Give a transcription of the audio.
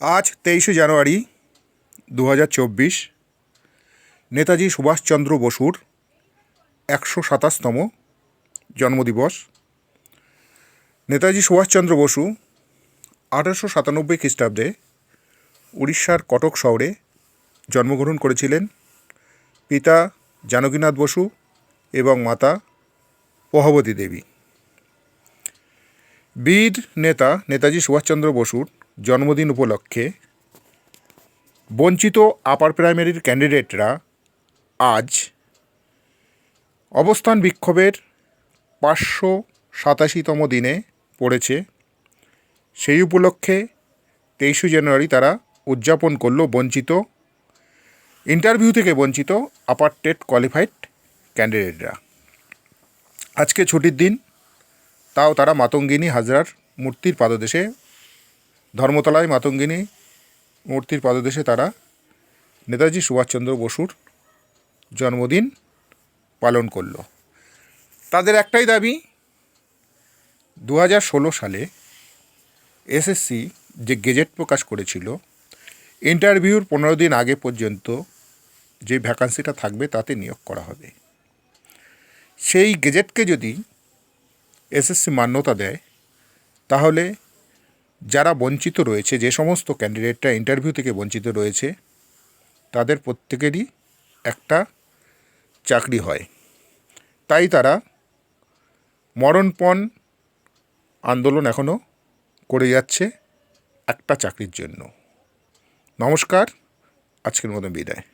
আজ তেইশে জানুয়ারি দু হাজার চব্বিশ। নেতাজি সুভাষচন্দ্র বসুর একশো সাতাশতম জন্মদিবস। নেতাজি সুভাষচন্দ্র বসু আঠারোশো সাতানব্বই খ্রিস্টাব্দে উড়িষ্যার কটক শহরে জন্মগ্রহণ করেছিলেন। পিতা জানকীনাথ বসু এবং মাতা প্রভাবতী দেবী। বীর নেতা নেতাজি সুভাষচন্দ্র বসুর জন্মদিন উপলক্ষে বঞ্চিত আপার প্রাইমারির ক্যান্ডিডেটরা আজ অবস্থান বিক্ষোভের পাঁচশো সাতাশিতম দিনে পড়েছে। সেই উপলক্ষে তেইশে জানুয়ারি তারা উদযাপন করল বঞ্চিত, ইন্টারভিউ থেকে বঞ্চিত আপার টেট কোয়ালিফাইড ক্যান্ডিডেটরা। আজকে ছুটির দিন, তাও তারা মাতঙ্গিনী হাজরার মূর্তির পাদদেশে ধর্মতলায় মাতঙ্গিনী মূর্তির পাদদেশে তারা নেতাজি সুভাষচন্দ্র বসুর জন্মদিন পালন করল। তাদের একটাই দাবি দু হাজার ষোলো সালে এসএসসি যে গেজেট প্রকাশ করেছিল, ইন্টারভিউর পনেরো দিন আগে পর্যন্ত যে ভ্যাকান্সিটা থাকবে তাতে নিয়োগ করা হবে। সেই গেজেটকে যদি এসএসসি মান্যতা দেয়, তাহলে যারা বঞ্চিত রয়েছে, যে সমস্ত ক্যান্ডিডেটরা ইন্টারভিউ থেকে বঞ্চিত রয়েছে, তাদের প্রত্যেকেরই একটা চাকরি হয়। তাই তারা মরণপণ আন্দোলন এখনও করে যাচ্ছে একটা চাকরির জন্য। নমস্কার, আজকের মতো বিদায়।